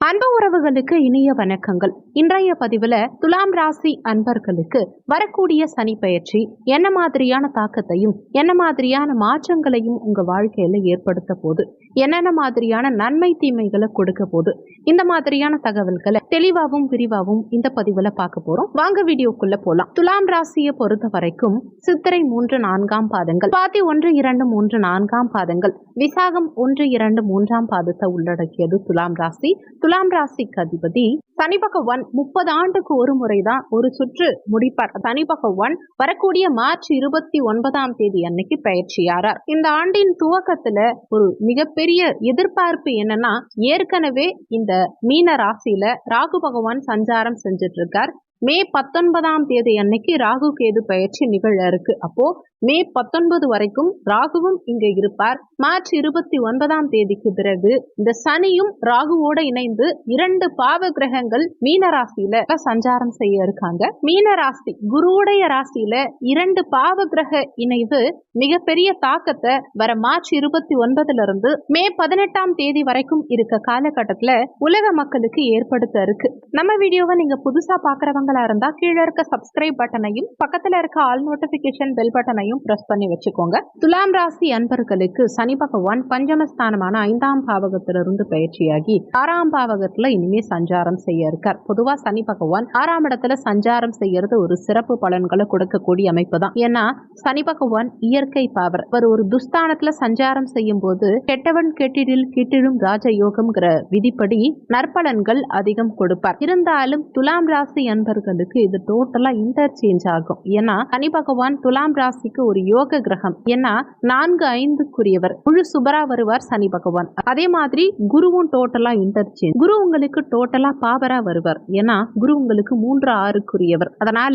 அன்பு உறவுகளுக்கு இனிய வணக்கங்கள். இன்றைய பதிவுல துலாம் ராசி அன்பர்களுக்கு வரக்கூடிய சனி பயிற்சி என்ன மாதிரியான தாக்கத்தையும் என்ன மாதிரியான மாற்றங்களையும் உங்க வாழ்க்கையில ஏற்படுத்த போது என்னென்ன மாதிரியான நன்மை தீமைகளை கொடுக்க போது இந்த மாதிரியான தகவல்களை தெளிவாகவும் விரிவாகவும் இந்த பதிவுல பார்க்க போறோம். வாங்க வீடியோக்குள்ள போலாம். துலாம் ராசியை பொறுத்த வரைக்கும் சித்திரை மூன்று நான்காம் பாதங்கள் பாத்தி ஒன்று இரண்டு மூன்று நான்காம் பாதங்கள் விசாகம் ஒன்று இரண்டு மூன்றாம் பாதத்தை உள்ளடக்கியது துலாம் ராசி. துலாம் ராசிக்கு அதிபதி சனி பகவான் முப்பது ஆண்டுக்கு ஒரு முறைதான் ஒரு சுற்று முடிப்பார். சனி பகவான் வரக்கூடிய மார்ச் இருபத்தி ஒன்பதாம் தேதி அன்னைக்கு பயிற்சியாரார். இந்த ஆண்டின் துவக்கத்துல ஒரு மிகப்பெரிய எதிர்பார்ப்பு என்னன்னா ஏற்கனவே இந்த மீன ராசியில ராகு பகவான் சஞ்சாரம் செஞ்சுட்டு இருக்கார் மே பத்தொன்பதாம் தேதி அன்னைக்கு ராகு கேது பயிற்சி நிகழ இருக்கு. அப்போ மே பத்தொன்பது வரைக்கும் ராகுவும் இங்க இருப்பார். மார்ச் இருபத்தி ஒன்பதாம் தேதிக்கு பிறகு இந்த சனியும் ராகுவோட இணைந்து இரண்டு பாவ கிரகங்கள் மீன ராசியில சஞ்சாரம் செய்ய இருக்காங்க. மீன ராசி குருவுடைய ராசியில இரண்டு பாவ கிரக இணைவு மிகப்பெரிய தாக்கத்தை வர மார்ச் இருபத்தி ஒன்பதுல இருந்து மே பதினெட்டாம் தேதி வரைக்கும் இருக்க காலகட்டத்துல உலக மக்களுக்கு ஏற்படுத்த இருக்கு. நம்ம வீடியோவை நீங்க புதுசா பாக்குறவங்க பாக்குறவங்களா இருந்தா கீழே இருக்க சப்ஸ்கிரைப் பட்டனையும் பக்கத்துல இருக்க ஆல் நோட்டிபிகேஷன் பெல் பட்டனையும் பிரஸ் பண்ணி வச்சுக்கோங்க. துலாம் ராசி அன்பர்களுக்கு சனி பகவான் பஞ்சமஸ்தானமான ஐந்தாம் பாவகத்திலிருந்து பயிற்சியாகி ஆறாம் பாவகத்துல இனிமே சஞ்சாரம் செய்ய இருக்கார். பொதுவா சனி பகவான் ஆறாம் இடத்துல சஞ்சாரம் செய்யறது ஒரு சிறப்பு பலன்களை கொடுக்கக்கூடிய அமைப்பு தான். ஏன்னா சனி பகவான் இயற்கை பாவர். அவர் ஒரு துஸ்தானத்துல சஞ்சாரம் செய்யும் போது கெட்டவன் கெட்டிடில் கிட்டிடும் ராஜயோகம்ங்கிற விதிப்படி நற்பலன்கள் அதிகம் கொடுப்பார். இருந்தாலும் துலாம் ராசி அன்பர்களுக்கு இது டோட்டலா இன்டர்சேஞ்ச் ஆகும். ஏன்னா சனி பகவான் துலாம் ராசிக்கு ஒரு யோக கிரகம். ஏன்னா நான்கு ஐந்துக்குரியவர். முழு சுபரா வருவார் சனி பகவான் அதே மாதிரி குருவும் டோட்டலா இன்டர்சேஞ்ச் குரு உங்களுக்கு டோட்டலா பாபரா வருவார். ஏன்னா குரு உங்களுக்கு மூன்று ஆறுக்குரியவர். அதனால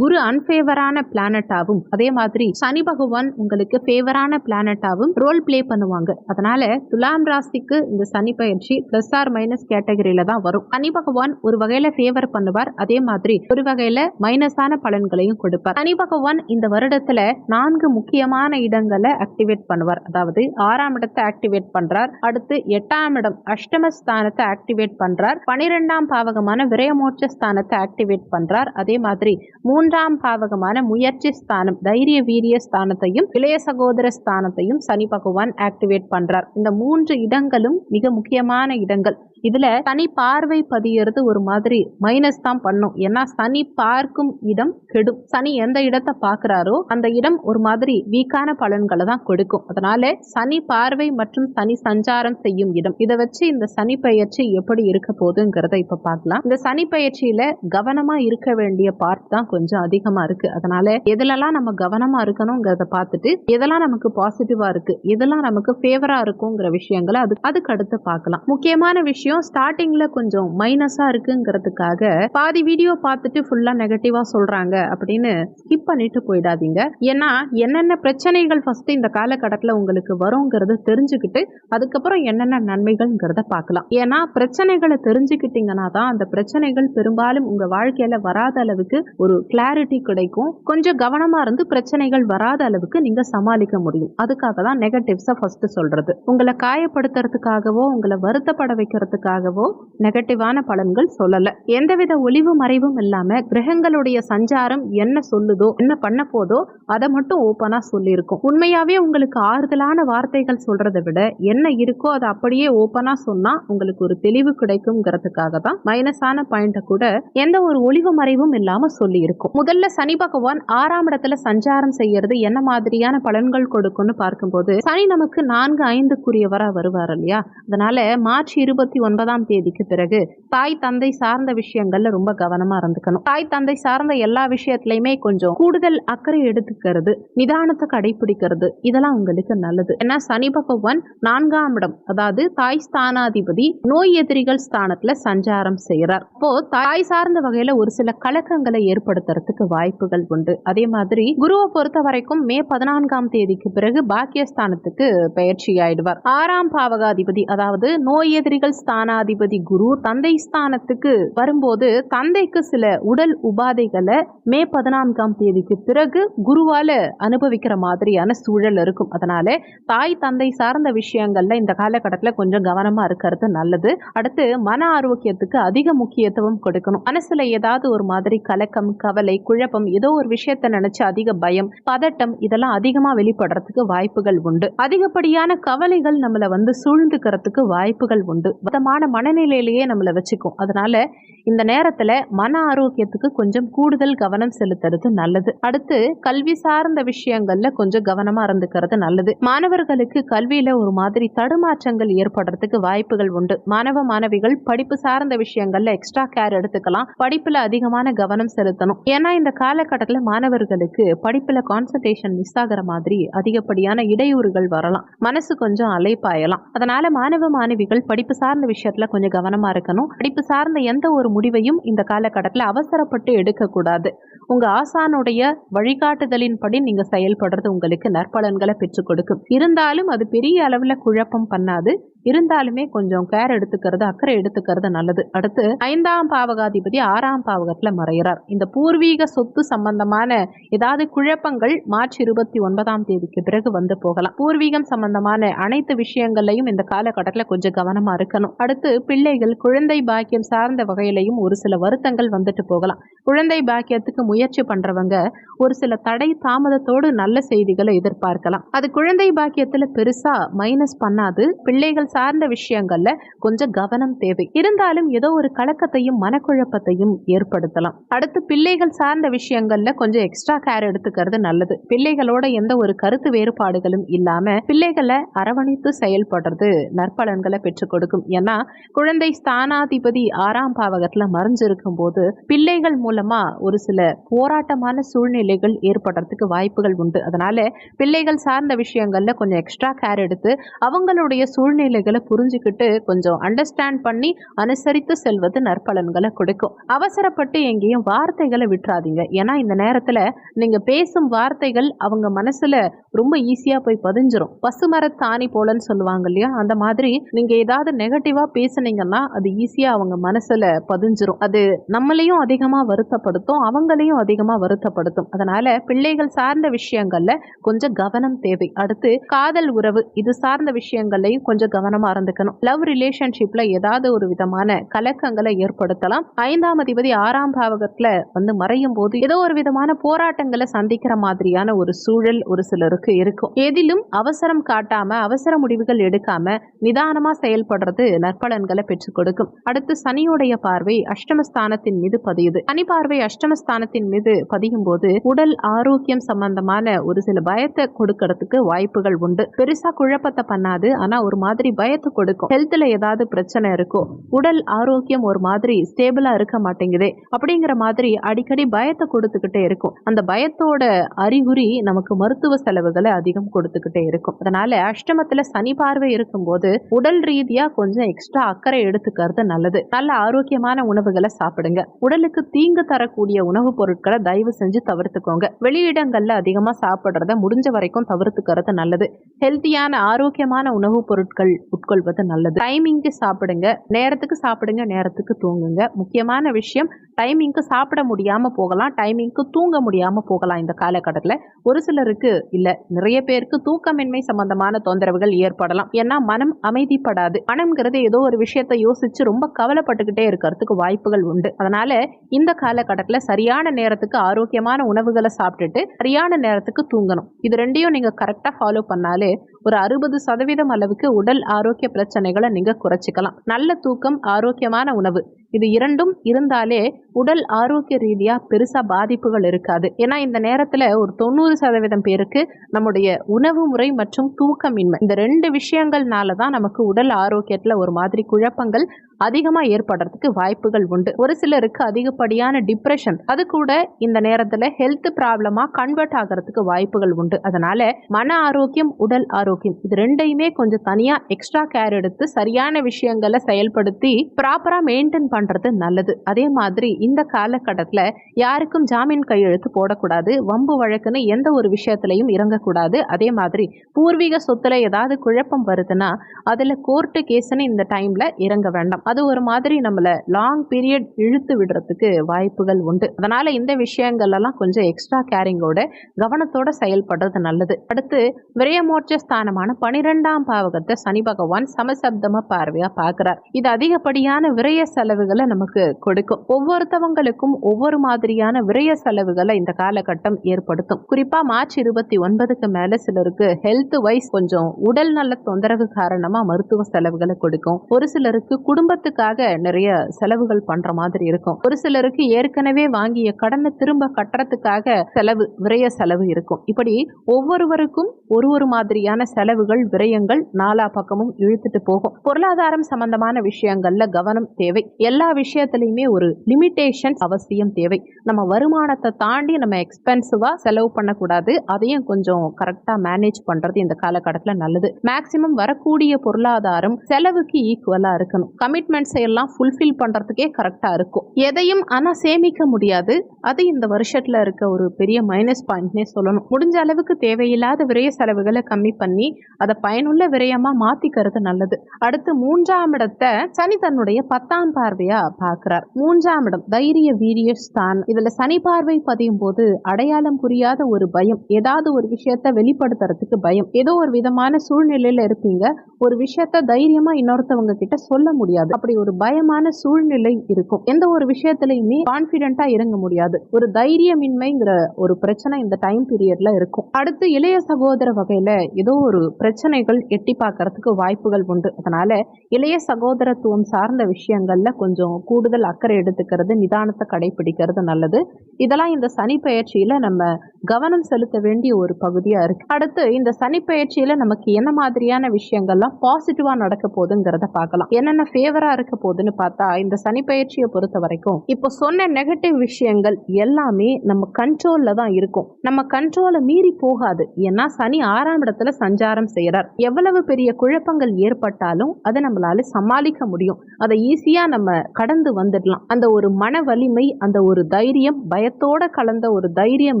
குரு அன்ஃபேவரான பிளானட்டாவும் அதே மாதிரி சனி பகவான் உங்களுக்கு ஃபேவரான பிளானட்டாவும் ரோல் ப்ளே பண்ணுவாங்க. அதனால துலாம் ராசிக்கு இந்த சனி பயிற்சி பிளஸ் ஆர் மைனஸ் கேட்டகரியில தான் வரும். சனி பகவான் ஒரு வகையில ஃபேவர் பண்ணுவார். அதே மாதிரி ஒரு வகையில மைனஸான பலன்களையும் கொடுப்பார். சனி பகவான் இந்த வருடத்துல நான்கு முக்கியமான இடங்களை ஆக்டிவேட் பண்ணுவார். அதாவது ஆறாம் இடத்தை ஆக்டிவேட் பண்றார். அடுத்து எட்டாம் இடம் அஷ்டமஸ்தானத்தை ஆக்டிவேட் பண்றார். பனிரெண்டாம் பாவகமான விரயமோட்ச ஸ்தானத்தை ஆக்டிவேட் பண்றார். அதே மாதிரி மூன்றாம் பாவகமான முயற்சி ஸ்தானம் தைரிய வீரிய ஸ்தானத்தையும் இளைய சகோதர ஸ்தானத்தையும் சனி பகவான் ஆக்டிவேட் பண்றார். இந்த மூன்று இடங்களும் மிக முக்கியமான இடங்கள். இதுல சனி பார்வை பதியறது ஒரு மாதிரி மைனஸ் தான் பண்ணும். ஏன்னா சனி பார்க்கும் இடம் கெடும். சனி எந்த இடத்தை பார்க்கறாரோ அந்த இடம் ஒரு மாதிரி வீக்கான பலன்களை தான் கொடுக்கும். அதனால சனி பார்வை மற்றும் சனி சஞ்சாரம் செய்யும் இடம். இதை வச்சு இந்த சனி பயிற்சி எப்படி இருக்க போகுதுங்கிறத இப்ப பார்க்கலாம். இந்த சனி பயிற்சியில கவனமா இருக்க வேண்டிய பார்ட் தான் கொஞ்சம் அதிகமா இருக்கு. அதனால எதுலலாம் நம்ம கவனமா இருக்கணுங்கிறத பார்த்துட்டு எதெல்லாம் நமக்கு பாசிட்டிவா இருக்கு எதெல்லாம் நமக்கு ஃபேவரா இருக்குங்கிற விஷயங்களை அது அதுக்கு அடுத்து பார்க்கலாம். முக்கியமான விஷயம் ஸ்டார்டிங்ல கொஞ்சம் மைனஸா இருக்குங்கிறதுக்காக பாதி வீடியோ பார்த்துட்டு ஃபுல்லா நெகட்டிவா சொல்றாங்க அப்படின்னு ஸ்கிப் பண்ணிட்டு போயிடாதீங்க. ஏன்னா என்னென்ன பிரச்சனைகள் ஃபர்ஸ்ட் இந்த காலகட்டத்தில் உங்களுக்கு வருங்கிறத தெரிஞ்சுக்கிட்டு அதுக்கப்புறம் என்னென்ன நன்மைகள்ங்கிறத பார்க்கலாம். ஏன்னா பிரச்சனைகளை தெரிஞ்சுக்கிட்டீங்கன்னா தான் அந்த பிரச்சனைகள் பெரும்பாலும் உங்க வாழ்க்கையில வராத அளவுக்கு ஒரு கிளாரிட்டி கிடைக்கும். கொஞ்சம் கவனமா இருந்து பிரச்சனைகள் வராத அளவுக்கு நீங்க சமாளிக்க முடியும். அதுக்காக தான் நெகட்டிவ்ஸை ஃபர்ஸ்ட் சொல்றது. உங்களை காயப்படுத்துறதுக்காகவோ உங்களை வருத்தப்பட வைக்கிறதுக்கு வைக்கிறதுக்காகவோ நெகட்டிவான பலன்கள் சொல்லல. எந்தவித ஒளிவு மறைவும் இல்லாம கிரகங்களுடைய சஞ்சாரம் என்ன சொல்லுதோ என்ன பண்ண போதோ அதை மட்டும் ஓப்பனா சொல்லியிருக்கும். உண்மையாவே உங்களுக்கு ஆறுதலான வார்த்தைகள் சொல்றதை விட என்ன இருக்கோ அதை அப்படியே ஓப்பனா சொன்னா உங்களுக்கு ஒரு தெளிவு கிடைக்குங்கிறதுக்காக தான் மைனஸான பாயிண்ட கூட எந்த ஒரு ஒளிவு மறைவும் இல்லாம சொல்லி இருக்கும் முதல்ல சனி பகவான் ஆறாம் இடத்துல சஞ்சாரம் செய்யறது என்ன மாதிரியான பலன்கள் கொடுக்கும்னு பார்க்கும்போது சனி நமக்கு நான்கு ஐந்துக்குரியவரா வருவார் இல்லையா? அதனால மார்ச் இருபத்தி ஒன்பதாம் தேதிக்கு பிறகு தாய் தந்தை சார்ந்த விஷயங்கள்ல ரொம்ப கவனமா இருந்துக்கணும். தாய் தந்தை சார்ந்த எல்லா விஷயத்திலயுமே கொஞ்சம் கூடுதல் அக்கறை எடுத்துக்கிறது நிதானத்தை கடைபிடிக்கிறது இதெல்லாம் உங்களுக்கு நல்லது. ஏன்னா சனி பகவான் நான்காம் இடம் அதாவது தாய் ஸ்தானாதிபதி நோய் எதிரிகள் ஸ்தானத்துல சஞ்சாரம் செய்யறார் அப்போ தாய் சார்ந்த வகையில ஒரு சில கலக்கங்களை ஏற்படுத்துறதுக்கு வாய்ப்புகள் உண்டு. அதே மாதிரி குருவை பொறுத்த வரைக்கும் மே பதினான்காம் தேதிக்கு பிறகு பாக்கியஸ்தானத்துக்கு பயிற்சி ஆயிடுவார். ஆறாம் பாவகாதிபதி அதாவது நோய் எதிரிகள் ஸ்தான ஸ்தானாதிபதி குரு தந்தை ஸ்தானத்துக்கு வரும்போது தந்தைக்கு சில உடல் உபாதைகளை மே பதினான்காம் தேதிக்கு பிறகு குருவால அனுபவிக்கிற மாதிரியான சூழல் இருக்கும். அதனால தாய் தந்தை சார்ந்த விஷயங்கள்ல இந்த காலகட்டத்தில் கொஞ்சம் கவனமா இருக்கிறது நல்லது. அடுத்து மன ஆரோக்கியத்துக்கு அதிக முக்கியத்துவம் கொடுக்கணும். மனசுல ஏதாவது ஒரு மாதிரி கலக்கம் கவலை குழப்பம் ஏதோ ஒரு விஷயத்த நினைச்சு அதிக பயம் பதட்டம் இதெல்லாம் அதிகமா வெளிப்படுறதுக்கு வாய்ப்புகள் உண்டு. அதிகப்படியான கவலைகள் நம்மளை வந்து சூழ்ந்துக்கிறதுக்கு வாய்ப்புகள் உண்டு. மதமான மனநிலையிலேயே நம்மளை வச்சுக்கும். அதனால இந்த நேரத்துல மன ஆரோக்கியத்துக்கு கொஞ்சம் கூடுதல் கவனம் செலுத்துறது நல்லது. அடுத்து கல்வி சார்ந்த விஷயங்கள்ல கொஞ்சம் கவனமா இருந்துக்கிறது நல்லது. மாணவர்களுக்கு கல்வியில ஒரு மாதிரி தடுமாற்றங்கள் ஏற்படுறதுக்கு வாய்ப்புகள் உண்டு. மாணவ மாணவிகள் படிப்பு சார்ந்த விஷயங்கள்ல எக்ஸ்ட்ரா கேர் எடுத்துக்கலாம். படிப்புல அதிகமான கவனம் செலுத்தணும். ஏன்னா இந்த காலகட்டத்தில் மாணவர்களுக்கு படிப்புல கான்சன்ட்ரேஷன் மிஸ் ஆகிற மாதிரி அதிகப்படியான இடையூறுகள் வரலாம். மனசு கொஞ்சம் அலைப்பாயலாம். அதனால மாணவ மாணவிகள் படிப்பு சார்ந்த விஷயத்துல கொஞ்சம் கவனமா இருக்கணும். படிப்பு சார்ந்த எந்த ஒரு முடிவையும் இந்த காலகட்டத்தில் அவசரப்பட்டு எடுக்கக்கூடாது. உங்க ஆசானுடைய வழிகாட்டுதலின்படி நீங்க செயல்படுறது உங்களுக்கு நற்பலன்களை பெற்றுக் கொடுக்கும். இருந்தாலும் அது பெரிய அளவுல குழப்பம் பண்ணாது. இருந்தாலுமே கொஞ்சம் கேர் எடுத்துக்கிறது அக்கறை எடுத்துக்கிறது நல்லது. அடுத்து ஐந்தாம் பாவகாதிபதி ஆறாம் பாவகத்தில் மறைகிறார். இந்த பூர்வீக சொத்து சம்பந்தமான ஏதாவது குழப்பங்கள் மார்ச் இருபத்தி ஒன்பதாம் தேதிக்கு பிறகு வந்து போகலாம். பூர்வீகம் சம்பந்தமான அனைத்து விஷயங்களையும் இந்த காலகட்டத்தில் கொஞ்சம் கவனமாக இருக்கணும். அடுத்து பிள்ளைகள் குழந்தை பாக்கியம் சார்ந்த வகையிலையும் ஒரு சில வருத்தங்கள் வந்துட்டு போகலாம். குழந்தை பாக்கியத்துக்கு முயற்சி பண்றவங்க ஒரு சில தடை தாமதத்தோடு நல்ல செய்திகளை எதிர்பார்க்கலாம். அது குழந்தை பாக்கியத்தில் பெருசா மைனஸ் பண்ணாது. பிள்ளைகள் சார்ந்த விஷயங்கள்ல கொஞ்சம் கவனம் தேவை. இருந்தாலும் ஏதோ ஒரு கலக்கத்தையும் மனக்குழப்பத்தையும் ஏற்படுத்தலாம். அடுத்து பிள்ளைகள் சார்ந்த விஷயங்கள்ல கொஞ்சம் எக்ஸ்ட்ரா கேர் எடுத்துக்கிறது நல்லது. பிள்ளைகளோட எந்த ஒரு கருத்து வேறுபாடுகளும் இல்லாம பிள்ளைகளை அரவணைத்து செயல்படுறது நற்பலன்களை பெற்றுக் கொடுக்கும். ஏன்னா குழந்தை ஸ்தானாதிபதி ஆறாம் பாவகத்துல மறைஞ்சிருக்கும் போது பிள்ளைகள் மூலமா ஒரு சில போராட்டமான சூழ்நிலைகள் ஏற்படுறதுக்கு வாய்ப்புகள் உண்டு. அதனால பிள்ளைகள் சார்ந்த விஷயங்கள்ல கொஞ்சம் எக்ஸ்ட்ரா கேர் எடுத்து அவங்களுடைய சூழ்நிலை சூழ்நிலைகளை புரிஞ்சுக்கிட்டு கொஞ்சம் அண்டர்ஸ்டாண்ட் பண்ணி அனுசரித்து செல்வது நற்பலன்களை கொடுக்கும். அவசரப்பட்டு எங்கேயும் வார்த்தைகளை விட்டுறாதீங்க. ஏன்னா இந்த நேரத்தில் நீங்க பேசும் வார்த்தைகள் அவங்க மனசுல ரொம்ப ஈஸியாக போய் பதிஞ்சிரும். பசுமரத்தாணி போலன்னு சொல்லுவாங்க இல்லையா? அந்த மாதிரி நீங்கள் ஏதாவது நெகட்டிவாக பேசுனீங்கன்னா அது ஈஸியாக அவங்க மனசில் பதிஞ்சிரும். அது நம்மளையும் அதிகமாக வருத்தப்படுத்தும் அவங்களையும் அதிகமாக வருத்தப்படுத்தும். அதனால பிள்ளைகள் சார்ந்த விஷயங்களில் கொஞ்சம் கவனம் தேவை. அடுத்து காதல் உறவு இது சார்ந்த விஷயங்கள்லையும் கொஞ்சம் கவனமாக இருந்துக்கணும். லவ் ரிலேஷன்ஷிப்பில் ஏதாவது ஒரு விதமான கலக்கங்களை ஏற்படுத்தலாம். ஐந்தாம் அதிபதி ஆறாம் பாவகத்தில் வந்து மறையும் போது ஏதோ ஒரு விதமான போராட்டங்களை சந்திக்கிற மாதிரியான ஒரு சூழல் ஒரு சிலருக்கு இருக்கும். எதிலும் அவசரம் காட்டாம அவசர முடிவுகள் எடுக்காம நிதானமா செயல்படுறது நற்பலன்களை பெற்றுக் கொடுக்கும். அடுத்து சனியுடைய பார்வை அஷ்டமஸ்தானத்தின் மீது பதியுது. சனி பார்வை அஷ்டமஸ்தானத்தின் மீது பதியும் போது உடல் ஆரோக்கியம் சம்பந்தமான ஒரு சில பயத்தை கொடுக்கறதுக்கு வாய்ப்புகள் உண்டு. பெருசா குழப்பத்தை பண்ணாது ஆனா ஒரு மாதிரி பயத்தை கொடுக்கும். ஹெல்த்ல ஏதாவது பிரச்சனை இருக்கும் உடல் ஆரோக்கியம் ஒரு மாதிரி ஸ்டேபிளா இருக்க மாட்டேங்குது அப்படிங்கிற மாதிரி அடிக்கடி பயத்தை கொடுத்துக்கிட்டே இருக்கும். அந்த பயத்தோட அறிகுறி நமக்கு மருத்துவ செலவு அதிகம் கொடுத்துக்கிட்டே இருக்கும். அதனால அஷ்டமத்துல சனி பார்வை இருக்கும்போது உடல் ரீதியா கொஞ்சம் எக்ஸ்ட்ரா அக்கறை எடுத்துக்கிறது நல்லது. நல்ல ஆரோக்கியமான உணவுகளை சாப்பிடுங்க. உடலுக்கு தீங்கு தரக்கூடிய உணவுப் பொருட்களை தயவு செஞ்சு தவிர்த்துக்கோங்க. வெளியிடங்கள்ல அதிகமா சாப்பிட்றத முடிஞ்ச வரைக்கும் தவிர்த்துக்கிறது நல்லது. ஹெல்த்தியான ஆரோக்கியமான உணவுப் பொருட்கள் உட்கொள்வது நல்லது. டைமிங்க்கு சாப்பிடுங்க. நேரத்துக்கு சாப்பிடுங்க நேரத்துக்கு தூங்குங்க. முக்கியமான விஷயம் டைமிங்க்கு சாப்பிட முடியாம போகலாம் டைமிங்க்கு தூங்க முடியாம போகலாம் இந்த காலகட்டத்தில். ஒரு சிலருக்கு இல்லை நிறைய பேருக்கு தூக்கமின்மை சம்பந்தமான தொந்தரவுகள் ஏற்படலாம். ஏன்னா மனம் அமைதிப்படாது. மனம்ங்கிறது ஏதோ ஒரு விஷயத்தை யோசிச்சு ரொம்ப கவலைப்பட்டுக்கிட்டே இருக்கிறதுக்கு வாய்ப்புகள் உண்டு. அதனால இந்த காலகட்டத்தில் சரியான நேரத்துக்கு ஆரோக்கியமான உணவுகளை சாப்பிட்டுட்டு சரியான நேரத்துக்கு தூங்கணும். இது ரெண்டையும் நீங்க கரெக்டாக ஃபாலோ பண்ணாலே ஒரு அறுபது சதவீதம் அளவுக்கு உடல் ஆரோக்கிய பிரச்சனைகளை நீங்க குறைச்சிக்கலாம். நல்ல தூக்கம் ஆரோக்கியமான உணவு. இது இரண்டும் இருந்தாலே உடல் ஆரோக்கிய ரீதியா பெருசா பாதிப்புகள் இருக்காது. ஏன்னா இந்த நேரத்துல ஒரு தொண்ணூறு சதவீதம் பேருக்கு நம்முடைய உணவு முறை மற்றும் தூக்கமின்மை. இந்த ரெண்டு விஷயங்கள்னால தான் நமக்கு உடல் ஆரோக்கியத்துல ஒரு மாதிரி குழப்பங்கள் அதிகமாக ஏற்படுறதுக்கு வாய்ப்புகள் உண்டு. ஒரு சிலருக்கு அதிகப்படியான டிப்ரெஷன் அது கூட இந்த நேரத்தில் ஹெல்த் ப்ராப்ளமாக கன்வெர்ட் ஆகிறதுக்கு வாய்ப்புகள் உண்டு. அதனால மன ஆரோக்கியம் உடல் ஆரோக்கியம் இது ரெண்டையுமே கொஞ்சம் தனியாக எக்ஸ்ட்ரா கேர் எடுத்து சரியான விஷயங்களை செயல்படுத்தி ப்ராப்பராக மெயின்டைன் பண்ணுறது நல்லது. அதே மாதிரி இந்த காலகட்டத்தில் யாருக்கும் ஜாமீன் கையெழுத்து போடக்கூடாது வம்பு வழக்குன்னு எந்த ஒரு விஷயத்திலையும் இறங்கக்கூடாது. அதே மாதிரி பூர்வீக சொத்துல ஏதாவது குழப்பம் வருதுன்னா அதில் கோர்ட்டு கேஸ்ன்னு இந்த டைமில் இறங்க வேண்டாம். அது ஒரு மாதிரி நம்மளை லாங் பீரியட் இழுத்து விடுறதுக்கு வாய்ப்புகள் உண்டு. அதனால இந்த விஷயங்கள் எல்லாம் கொஞ்சம் எக்ஸ்ட்ரா கேரிங்கோட கவனத்தோட செயல்படுறது நல்லது. அடுத்து விரயமோட்ச ஸ்தானமான பனிரெண்டாம் பாவகத்தை சனி பகவான் சமசப்தம பார்வையா பார்க்கிறார். இது அதிகப்படியான விரய செலவுகளை நமக்கு கொடுக்கும். ஒவ்வொருத்தவங்களுக்கும் ஒவ்வொரு மாதிரியான விரய செலவுகளை இந்த காலகட்டம் ஏற்படுத்தும். குறிப்பா மார்ச் இருபத்தி ஒன்பதுக்கு மேல சிலருக்கு ஹெல்த் வைஸ் கொஞ்சம் உடல் நல தொந்தரவு காரணமா மருத்துவ செலவுகளை கொடுக்கும். ஒரு சிலருக்கு குடும்ப குடும்பத்துக்காக நிறைய செலவுகள் பண்ற மாதிரி இருக்கும். ஒரு சிலருக்கு ஏற்கனவே வாங்கிய கடனை திரும்ப கட்டுறதுக்காக செலவு விரய செலவு இருக்கும். இப்படி ஒவ்வொருவருக்கும் ஒரு ஒரு மாதிரியான செலவுகள் விரயங்கள் நாலா பக்கமும் இழுத்துட்டு போகும். பொருளாதாரம் சம்பந்தமான விஷயங்கள்ல கவனம் தேவை. எல்லா விஷயத்திலையுமே ஒரு லிமிட்டேஷன் அவசியம் தேவை. நம்ம வருமானத்தை தாண்டி நம்ம எக்ஸ்பென்சிவா செலவு பண்ணக்கூடாது. அதையும் கொஞ்சம் கரெக்டா மேனேஜ் பண்றது இந்த காலகட்டத்தில் நல்லது. மேக்சிமம் வரக்கூடிய பொருளாதாரம் செலவுக்கு ஈக்குவலா இருக்கணும். கமிட்மெண்ட்ஸை எல்லாம் ஃபுல்ஃபில் பண்றதுக்கே கரெக்டா இருக்கும். எதையும் ஆனா சேமிக்க முடியாது. அது இந்த வருஷத்துல இருக்க ஒரு பெரிய மைனஸ் பாயிண்ட்னே சொல்லணும். முடிஞ்ச அளவுக்கு தேவையில்லாத விரய செலவுகளை கம்மி பண்ணி அதை பயனுள்ள விரயமா மாற்றிக்கிறது நல்லது. அடுத்து மூன்றாம் இடத்தை சனி தன்னுடைய பத்தாம் பார்வையா பார்க்குறார். மூன்றாம் இடம் தைரிய வீரிய ஸ்தான் இதுல சனி பார்வை பதியும் போது அடையாளம் புரியாத ஒரு பயம் ஏதாவது ஒரு விஷயத்த வெளிப்படுத்துறதுக்கு பயம். ஏதோ ஒரு விதமான சூழ்நிலையில இருப்பீங்க. ஒரு விஷயத்த தைரியமா இன்னொருத்தவங்க கிட்ட சொல்ல முடியாது. அப்படி ஒரு பயமான சூழ்நிலை இருக்கும். எந்த ஒரு விஷயத்திலையுமே கான்பிடென்ட்டா இறங்க முடியாது. ஒரு தைரியமின்மைங்கிற ஒரு பிரச்சனை இந்த டைம் பீரியட்ல இருக்கும். அடுத்து இளைய சகோதர வகையில ஏதோ ஒரு பிரச்சனைகள் எட்டி பார்க்கறதுக்கு வாய்ப்புகள் உண்டு. அதனால இளைய சகோதரத்துவம் சார்ந்த விஷயங்கள்ல கொஞ்சம் கூடுதல் அக்கறை எடுத்துக்கிறது நிதானத்தை கடைபிடிக்கிறது நல்லது. இதெல்லாம் இந்த சனி பயிற்சியில நம்ம கவனம் செலுத்த வேண்டிய ஒரு பகுதியா இருக்கு. அடுத்து இந்த சனி பயிற்சியில நமக்கு என்ன மாதிரியான விஷயங்கள்லாம் பாசிட்டிவா நடக்க போகுதுங்கிறத பார்க்கலாம். என்னென்ன ஃபேவர் இருக்க போகுதுன்னு பார்த்தா இந்த சனி பயிற்சியை பொறுத்த வரைக்கும் இப்போ சொன்ன நெகட்டிவ் விஷயங்கள் எல்லாமே நம்ம கண்ட்ரோல்ல தான் இருக்கும். நம்ம கண்ட்ரோலை மீறி போகாது. ஏன்னா சனி ஆறாம் இடத்துல சஞ்சாரம் செய்யறார் எவ்வளவு பெரிய குழப்பங்கள் ஏற்பட்டாலும் அதை நம்மளால சமாளிக்க முடியும். அதை ஈஸியா நம்ம கடந்து வந்துடலாம். அந்த ஒரு மன வலிமை அந்த ஒரு தைரியம் பயத்தோட கலந்த ஒரு தைரியம்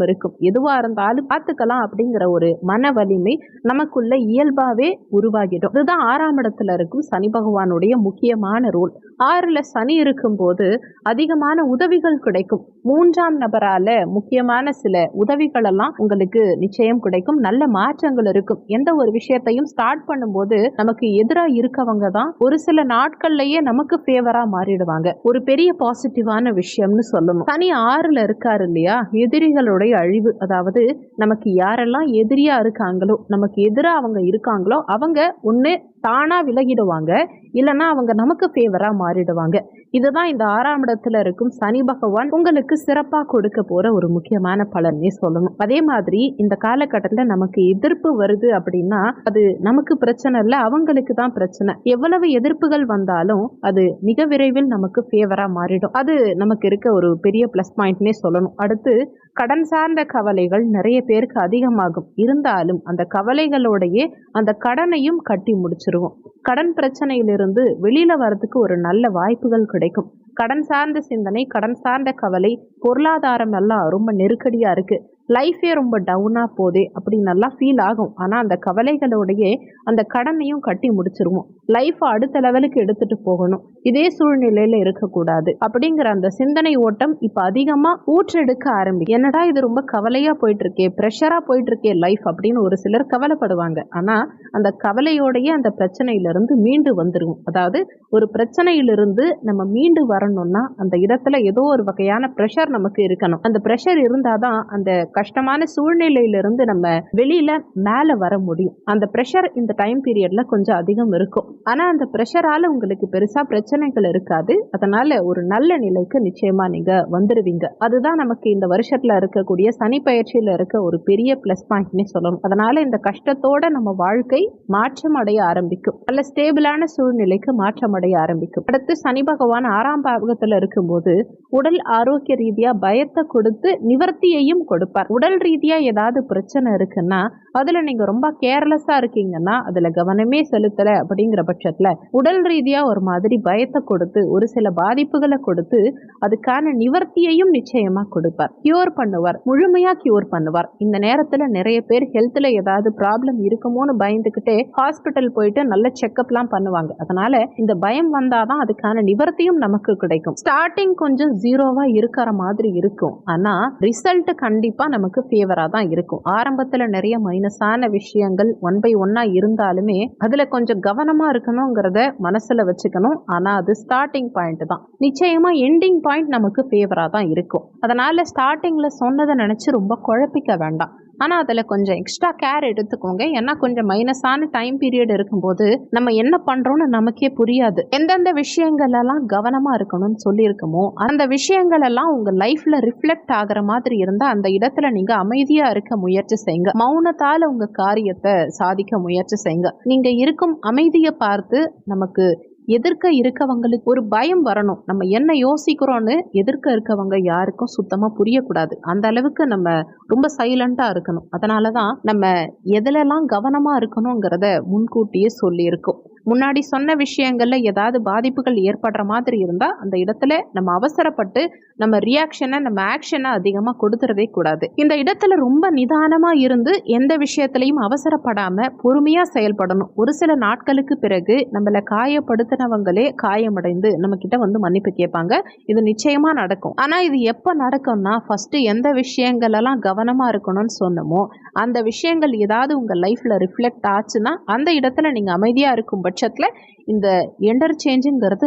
இருக்கும். எதுவா இருந்தாலும் பார்த்துக்கலாம் அப்படிங்கிற ஒரு மன வலிமை நமக்குள்ள இயல்பாவே உருவாகிடும். இதுதான் ஆறாம் இடத்துல இருக்கும் சனி பகவானுடைய முக்கியமான ரூல் ஆறுல சனி இருக்கும்போது அதிகமான உதவிகள் கிடைக்கும். மூன்றாம் நபரால முக்கியமான சில உதவிகள் எல்லாம் உங்களுக்கு நிச்சயம் கிடைக்கும். நல்ல மாற்றங்கள் இருக்கும். எந்த ஒரு விஷயத்தையும் ஸ்டார்ட் பண்ணும்போது நமக்கு எதிரா இருக்கவங்க தான் ஒரு சில நாட்கள்லயே நமக்கு ஃபேவரா மாறிடுவாங்க. ஒரு பெரிய பாசிட்டிவான விஷயம்னு சொல்லணும். சனி ஆறுல இருக்காரு இல்லையா? எதிரிகளுடைய அழிவு. அதாவது நமக்கு யாரெல்லாம் எதிரியா இருக்காங்களோ நமக்கு எதிரா அவங்க இருக்காங்களோ அவங்க ஒன்று தானாக விலகிடுவாங்க. இல்லைன்னா அவங்க நமக்கு ஃபேவராக மாறிடுவாங்க. இதுதான் இந்த ஆறாம் இடத்துல இருக்கும் சனி பகவான் உங்களுக்கு சிறப்பாக கொடுக்க போகிற ஒரு முக்கியமான பலனே சொல்லணும். அதே மாதிரி இந்த காலகட்டத்தில் நமக்கு எதிர்ப்பு வருது அப்படின்னா அது நமக்கு பிரச்சனை இல்லை அவங்களுக்கு தான் பிரச்சனை. எவ்வளவு எதிர்ப்புகள் வந்தாலும் அது மிக விரைவில் நமக்கு ஃபேவராக மாறிடும். அது நமக்கு இருக்க ஒரு பெரிய ப்ளஸ் பாயிண்ட்னே சொல்லணும். அடுத்து கடன் சார்ந்த கவலைகள் நிறைய பேருக்கு அதிகமாகும். இருந்தாலும் அந்த கவலைகளோடையே அந்த கடனையும் கட்டி முடிச்சிருவோம் கடன் பிரச்சனையிலிருந்து வெளியில வரதுக்கு ஒரு நல்ல வாய்ப்புகள் கிடைக்கும். கடன் சார்ந்த சிந்தனை கடன் சார்ந்த கவலை பொருளாதாரம் எல்லாம் ரொம்ப நெருக்கடியா இருக்கு. லைஃபே ரொம்ப டவுனாக போதே அப்படின்னு நல்லா ஃபீல் ஆகும். ஆனால் அந்த கவலைகளோடையே அந்த கடனையும் கட்டி முடிச்சிருவோம். லைஃப்பை அடுத்த லெவலுக்கு எடுத்துகிட்டு போகணும். இதே சூழ்நிலையில் இருக்கக்கூடாது. அப்படிங்கிற அந்த சிந்தனை ஓட்டம் இப்போ அதிகமாக ஊற்றெடுக்க ஆரம்பிக்கும் என்னடா இது ரொம்ப கவலையாக போயிட்டுருக்கே ப்ரெஷராக போயிட்டுருக்கே லைஃப் அப்படின்னு ஒரு சிலர் கவலைப்படுவாங்க. ஆனால் அந்த கவலையோடையே அந்த பிரச்சனையிலிருந்து மீண்டு வந்துருவோம். அதாவது ஒரு பிரச்சனையிலிருந்து நம்ம மீண்டு வரணும்னா அந்த இடத்துல ஏதோ ஒரு வகையான ப்ரெஷர் நமக்கு இருக்கணும். அந்த ப்ரெஷர் இருந்தாதான் அந்த கஷ்டமான சூழ்நிலையிலிருந்து நம்ம வெளியில மேல வர முடியும். அந்த ப்ரெஷர் இந்த டைம் பீரியட்ல கொஞ்சம் அதிகம் இருக்கும். ஆனா அந்த ப்ரெஷரால உங்களுக்கு பெருசா பிரச்சனைகள் இருக்காது. அதனால ஒரு நல்ல நிலைக்கு நிச்சயமா நீங்க வந்துடுவீங்க அதுதான் நமக்கு இந்த வருஷத்துல இருக்கக்கூடிய சனி பயிற்சியில இருக்க ஒரு பெரிய பிளஸ் பாயிண்ட்னே சொல்லணும். அதனால இந்த கஷ்டத்தோட நம்ம வாழ்க்கை மாற்றம் அடைய ஆரம்பிக்கும். நல்ல ஸ்டேபிளான சூழ்நிலைக்கு மாற்றம் அடைய ஆரம்பிக்கும். அடுத்து சனி பகவான் ஆறாம் பாவகத்துல இருக்கும்போது உடல் ஆரோக்கிய ரீதியா பயத்தை கொடுத்து நிவர்த்தியையும் கொடுப்பார். கொடுப்பார் உடல் ரீதியா ஏதாவது பிரச்சனை இருக்குன்னா அதில் நீங்க ரொம்ப கேர்லெஸ்ஸாக இருக்கீங்கன்னா அதுல கவனமே செலுத்தலை அப்படிங்கிற பட்சத்தில் உடல் ரீதியா ஒரு மாதிரி பயத்தை கொடுத்து ஒரு சில பாதிப்புகளை கொடுத்து அதுக்கான நிவர்த்தியையும் நிச்சயமாக கொடுப்பார். கியூர் பண்ணுவார். முழுமையாக கியூர் பண்ணுவார். இந்த நேரத்துல நிறைய பேர் ஹெல்த்ல ஏதாவது ப்ராப்ளம் இருக்குமோன்னு பயந்துகிட்டே ஹாஸ்பிட்டல் போயிட்டு நல்ல செக்அப்லாம் பண்ணுவாங்க. அதனால இந்த பயம் வந்தாதான் அதுக்கான நிவர்த்தியும் நமக்கு கிடைக்கும். ஸ்டார்டிங் கொஞ்சம் ஜீரோவா இருக்கிற மாதிரி இருக்கும். ஆனா ரிசல்ட் கண்டிப்பா நமக்கு ஃபேவராக தான் இருக்கும். ஆரம்பத்துல நிறைய மைனஸான விஷயங்கள் ஒன் பை ஒன்னா இருந்தாலுமே அதுல கொஞ்சம் கவனமா இருக்கணுங்கிறத மனசுல வச்சுக்கணும். ஆனா அது ஸ்டார்டிங் பாயிண்ட் தான். நிச்சயமா எண்டிங் பாயிண்ட் நமக்கு ஃபேவரா தான் இருக்கும். அதனால ஸ்டார்டிங்ல சொன்னதை நினைச்சு ரொம்ப குழப்பிக்க வேண்டாம். ஆனால் அதில் கொஞ்சம் எக்ஸ்ட்ரா கேர் எடுத்துக்கோங்க. ஏன்னா கொஞ்சம் மைனஸான டைம் பீரியட் இருக்கும்போது நம்ம என்ன பண்ணுறோன்னு நமக்கே புரியாது. எந்தெந்த விஷயங்கள் எல்லாம் கவனமாக இருக்கணும்னு சொல்லியிருக்கோமோ அந்த விஷயங்கள் எல்லாம் உங்கள் லைஃப்பில் ரிஃப்ளெக்ட் ஆகிற மாதிரி இருந்தால் அந்த இடத்துல நீங்கள் அமைதியாக இருக்க முயற்சி செய்யுங்க மௌனத்தால் உங்கள் காரியத்தை சாதிக்க முயற்சி செய்யுங்க நீங்கள் இருக்கும் அமைதியை பார்த்து நமக்கு எதிர்க்க இருக்கவங்களுக்கு ஒரு பயம் வரணும். நம்ம என்ன யோசிக்கிறோன்னு எதிர்க்க இருக்கவங்க யாருக்கும் சுத்தமாக புரியக்கூடாது. அந்த அளவுக்கு நம்ம ரொம்ப சைலண்டாக இருக்கணும். அதனால தான் நம்ம எதுலெல்லாம் கவனமாக இருக்கணுங்கிறத முன்கூட்டியே சொல்லியிருக்கோம். முன்னாடி சொன்ன விஷயங்கள்ல ஏதாவது பாதிப்புகள் ஏற்படுற மாதிரி இருந்தா அந்த இடத்துல நம்ம அவசரப்பட்டு நம்ம ரியாக்ஷனை நம்ம ஆக்ஷனை அதிகமாக கொடுத்துறதே கூடாது. இந்த இடத்துல ரொம்ப நிதானமாக இருந்து எந்த விஷயத்திலையும் அவசரப்படாமல் பொறுமையாக செயல்படணும். ஒரு சில நாட்களுக்கு பிறகு நம்மளை காயப்படுத்தினவங்களே காயமடைந்து நம்ம கிட்ட வந்து மன்னிப்பு கேட்பாங்க. இது நிச்சயமாக நடக்கும். ஆனால் இது எப்போ நடக்கும்னா ஃபஸ்ட்டு எந்த விஷயங்களெல்லாம் கவனமாக இருக்கணும்னு சொன்னமோ அந்த விஷயங்கள் ஏதாவது உங்கள் லைஃப்பில் ரிஃப்ளெக்ட் ஆச்சுன்னா அந்த இடத்துல நீங்கள் அமைதியாக இருக்கும் பட்சத்தில் இந்த என்டர் சேஞ்சுங்கிறது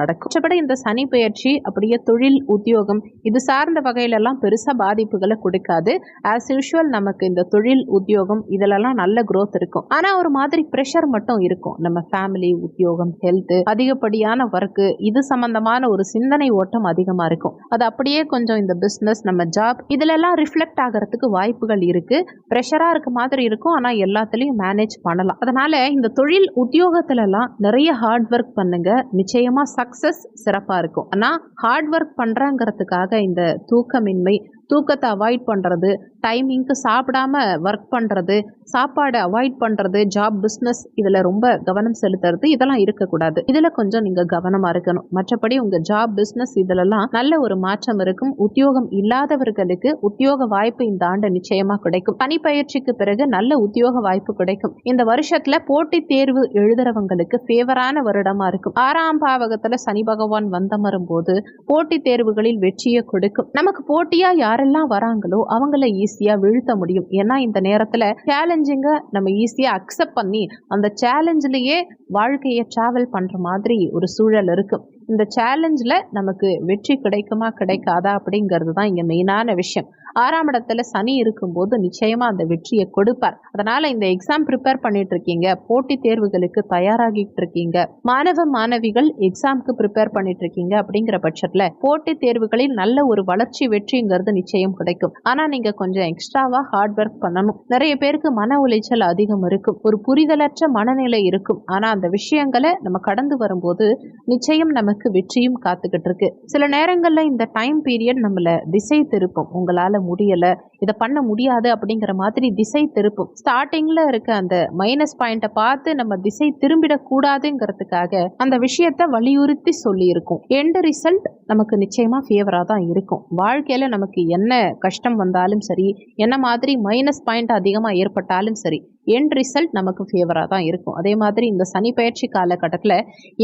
நடக்கும். மற்றபடி இந்த சனி பயிற்சி அப்படியே தொழில் உத்தியோகம். இது சார்ந்த வகையிலெல்லாம் பெருசாக பாதிப்புகளை கொடுக்காது. ஆஸ் யூஷுவல் நமக்கு இந்த தொழில் உத்தியோகம் இதிலெல்லாம் நல்ல க்ரோத் இருக்கும். ஆனால் ஒரு மாதிரி ப்ரெஷர் மட்டும் இருக்கும். நம்ம ஃபேமிலி உத்தியோகம் ஹெல்த் அதிகப்படியான ஒர்க்கு இது சம்பந்தமான ஒரு சிந்தனை ஓட்டம் அதிகமாக இருக்கும். அது அப்படியே கொஞ்சம் இந்த பிஸ்னஸ் நம்ம ஜாப் இதுலெல்லாம் ரிஃப்ளெக்ட் ஆகிறதுக்கு வாய்ப்புகள் இருக்குது ப்ரெஷராக இருக்க மாதிரி இருக்கும். ஆனால் எல்லாத்துலேயும் மேனேஜ் பண்ணலாம். அதனால் இந்த தொழில் உத்தியோகத்துலலாம் நிறைய ஹார்ட் ஒர்க் பண்ணுங்க. நிச்சயமாக சக்ஸஸ் சிறப்பாக இருக்கும். ஆனால் ஹார்ட் ஒர்க் பண்ணுற பண்றங்கிறதுக்காக இந்த தூக்கமின்மை தூக்கத்தை அவாய்ட் பண்ணுறது டைமிங்க்கு சாப்பிடாம ஒர்க் பண்ணுறது சாப்பாடை அவாய்ட் பண்ணுறது ஜாப் பிஸ்னஸ் இதில் ரொம்ப கவனம் செலுத்துறது இதெல்லாம் இருக்கக்கூடாது. இதில் கொஞ்சம் நீங்கள் கவனமாக இருக்கணும். மற்றபடி உங்கள் ஜாப் பிஸ்னஸ் இதிலெல்லாம் நல்ல ஒரு மாற்றம் இருக்கும். உத்தியோகம் இல்லாதவர்களுக்கு உத்தியோக வாய்ப்பு இந்த ஆண்டு நிச்சயமாக கிடைக்கும். பணிப்பயிற்சிக்கு பிறகு நல்ல உத்தியோக வாய்ப்பு கிடைக்கும். இந்த வருஷத்தில் போட்டித் தேர்வு எழுதுறவங்களுக்கு ஃபேவரான வருடமாக இருக்கும். ஆறாம் பாவகத்தில் சனி பகவான் வந்தமரும் போது போட்டித் தேர்வுகளில் வெற்றியை கொடுக்கும். நமக்கு போட்டியாக யார் யாரெல்லாம் வராங்களோ அவங்கள ஈஸியா வீழ்த்த முடியும். ஏன்னா இந்த நேரத்துல சேலஞ்சிங்க நம்ம ஈஸியா அக்செப்ட் பண்ணி அந்த சேலஞ்சிலேயே வாழ்க்கையை டிராவல் பண்ற மாதிரி ஒரு சூழல் இருக்கும் இந்த சேலஞ்சில் நமக்கு வெற்றி கிடைக்குமா கிடைக்காதா அப்படிங்கிறது தான் இங்கே மெயினான விஷயம். ஆறாம் இடத்துல சனி இருக்கும்போது நிச்சயமா அந்த வெற்றியை கொடுப்பார். அதனால இந்த எக்ஸாம் ப்ரிப்பேர் பண்ணிட்டு இருக்கீங்க. போட்டி தேர்வுகளுக்கு தயாராகிட்டு இருக்கீங்க. மாணவ மாணவிகள் எக்ஸாம்க்கு ப்ரிப்பேர் பண்ணிட்டு இருக்கீங்க அப்படிங்கிற பட்சத்துல போட்டி தேர்வுகளில் நல்ல ஒரு வளர்ச்சி வெற்றிங்கிறது நிச்சயம் கிடைக்கும். ஆனா நீங்க கொஞ்சம் எக்ஸ்ட்ராவா ஹார்ட் ஒர்க் பண்ணணும். நிறைய பேருக்கு மன உளைச்சல் அதிகம் இருக்கும். ஒரு புரிதலற்ற மனநிலை இருக்கும். ஆனா அந்த விஷயங்களை நம்ம கடந்து வரும்போது நிச்சயம் நமக்கு வெற்றியும் காத்துக்கிட்டு இருக்கு. சில நேரங்கள்ல இந்த டைம் பீரியட் நம்மள திசை திருப்பும். உங்களால முடியல. இதை பண்ண முடியாது அப்படிங்கிற மாதிரி திசை திருப்பும். ஸ்டார்டிங்ல இருக்க அந்த மைனஸ் பாயிண்ட்டை பார்த்து நம்ம திசை திரும்பிடக்கூடாதுங்கிறதுக்காக அந்த விஷயத்த வலியுறுத்தி சொல்லியிருக்கும். எண்டு ரிசல்ட் நமக்கு நிச்சயமா ஃபேவரா தான் இருக்கும். வாழ்க்கையில நமக்கு என்ன கஷ்டம் வந்தாலும் சரி என்ன மாதிரி மைனஸ் பாயிண்ட் அதிகமா ஏற்பட்டாலும் சரி என் ரிசல்ட் நமக்கு ஃபேவராக தான் இருக்கும். அதே மாதிரி இந்த சனி பயிற்சி காலகட்டத்தில்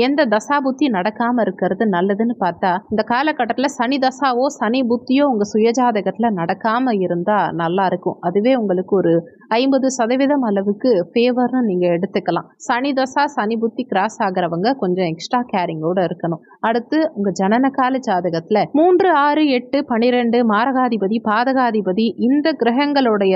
எந்த தசா புத்தி நடக்காமல் இருக்கிறது நல்லதுன்னு பார்த்தா இந்த காலகட்டத்தில் சனி தசாவோ சனி புத்தியோ உங்கள் சுயஜாதகத்தில் நடக்காமல் இருந்தால் நல்லா இருக்கும். அதுவே உங்களுக்கு ஒரு ஐம்பது சதவீதம் அளவுக்கு ஃபேவர்னு நீங்கள் எடுத்துக்கலாம். சனி தசா சனி புத்தி கிராஸ் ஆகிறவங்க கொஞ்சம் எக்ஸ்ட்ரா கேரிங்கோட இருக்கணும். அடுத்து உங்கள் ஜனனகால ஜாதகத்தில் மூன்று ஆறு எட்டு பன்னிரெண்டு மாரகாதிபதி பாதகாதிபதி இந்த கிரகங்களுடைய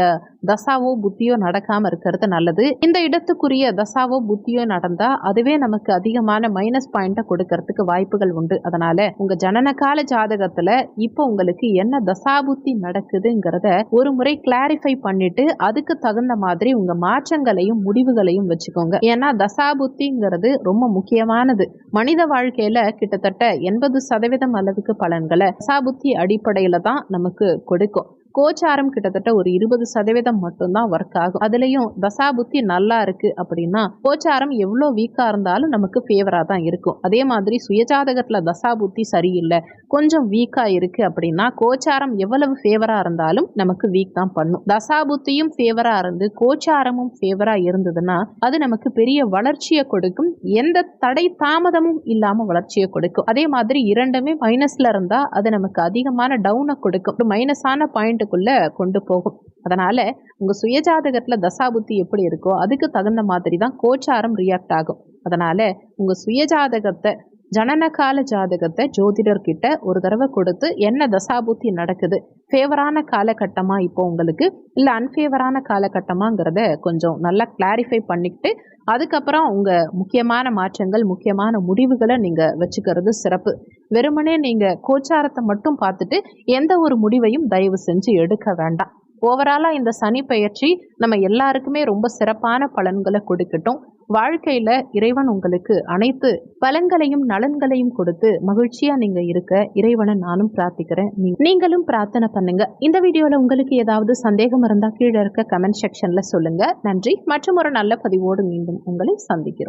தசாவோ புத்தியோ நடக்காம இருக்கிறது நல்லது. இந்த இடத்துக்குரிய தசாவோ புத்தியோ நடந்தா அதுவே நமக்கு அதிகமான மைனஸ் பாயிண்ட கொடுக்கறதுக்கு வாய்ப்புகள் உண்டு. அதனால உங்க ஜனனகால ஜாதகத்துல இப்போ உங்களுக்கு என்ன தசா புத்தி நடக்குதுங்கிறத ஒரு முறை கிளாரிஃபை பண்ணிட்டு அதுக்கு தகுந்த மாதிரி உங்க மாற்றங்களையும் முடிவுகளையும் வச்சுக்கோங்க. ஏன்னா தசாபுத்திங்கிறது ரொம்ப முக்கியமானது. மனித வாழ்க்கையில கிட்டத்தட்ட எண்பது சதவீதம் அளவுக்கு பலன்களை தசாபுத்தி அடிப்படையில தான் நமக்கு கொடுக்கும். கோச்சாரம் கிட்டத்தட்ட ஒரு இருபது சதவீதம் மட்டும்தான் ஒர்க் ஆகும். அதுலயும் தசாபுத்தி நல்லா இருக்கு அப்படின்னா கோச்சாரம் எவ்வளோ வீக்கா இருந்தாலும் நமக்கு ஃபேவரா தான் இருக்கும். அதே மாதிரி சுயஜாதகத்துல தசாபுத்தி சரியில்லை கொஞ்சம் வீக்கா இருக்கு அப்படின்னா கோச்சாரம் எவ்வளவு ஃபேவரா இருந்தாலும் நமக்கு வீக் தான் பண்ணும். தசாபுத்தியும் ஃபேவரா இருந்து கோச்சாரமும் ஃபேவரா இருந்ததுன்னா அது நமக்கு பெரிய வளர்ச்சியை கொடுக்கும். எந்த தடை தாமதமும் இல்லாம வளர்ச்சியை கொடுக்கும். அதே மாதிரி இரண்டுமே மைனஸ்ல இருந்தா அது நமக்கு அதிகமான டவுனை கொடுக்கும். மைனஸான மைனஸான பாயிண்ட்டுக்குள்ள கொண்டு போகும். அதனால் உங்கள் சுயஜாதகத்தில் தசாபுத்தி எப்படி இருக்கோ அதுக்கு தகுந்த மாதிரி தான் கோச்சாரம் ரியாக்ட் ஆகும். அதனால் உங்கள் சுயஜாதகத்தை ஜனனகால ஜாதகத்தை ஜோதிடர்கிட்ட ஒரு தடவை கொடுத்து என்ன தசாபுத்தி நடக்குது? ஃபேவரான காலகட்டமாக இப்போ உங்களுக்கு? இல்லை அன்ஃபேவரான காலகட்டமாங்கிறத கொஞ்சம் நல்லா கிளாரிஃபை பண்ணிக்கிட்டு அதுக்கப்புறம் உங்கள் முக்கியமான மாற்றங்கள் முக்கியமான முடிவுகளை நீங்கள் வச்சுக்கிறது சிறப்பு. வெறுமனே நீங்கள் கோச்சாரத்தை மட்டும் பார்த்துட்டு எந்த ஒரு முடிவையும் தயவு செஞ்சு எடுக்க வேண்டாம். ஓவராலாக இந்த சனி பயிற்சி நம்ம எல்லாருக்குமே ரொம்ப சிறப்பான பலன்களை கொடுக்கட்டும். வாழ்க்கையில் இறைவன் உங்களுக்கு அனைத்து பலன்களையும் நலன்களையும் கொடுத்து மகிழ்ச்சியாக நீங்கள் இருக்க இறைவனை நானும் பிரார்த்திக்கிறேன். நீ- நீங்களும் பிரார்த்தனை பண்ணுங்க. இந்த வீடியோவில் உங்களுக்கு ஏதாவது சந்தேகம் இருந்தால் கீழே இருக்க கமெண்ட் செக்ஷனில் சொல்லுங்க. நன்றி. மற்றும் ஒரு நல்ல பதிவோடு மீண்டும் உங்களை சந்திக்கிறோம்.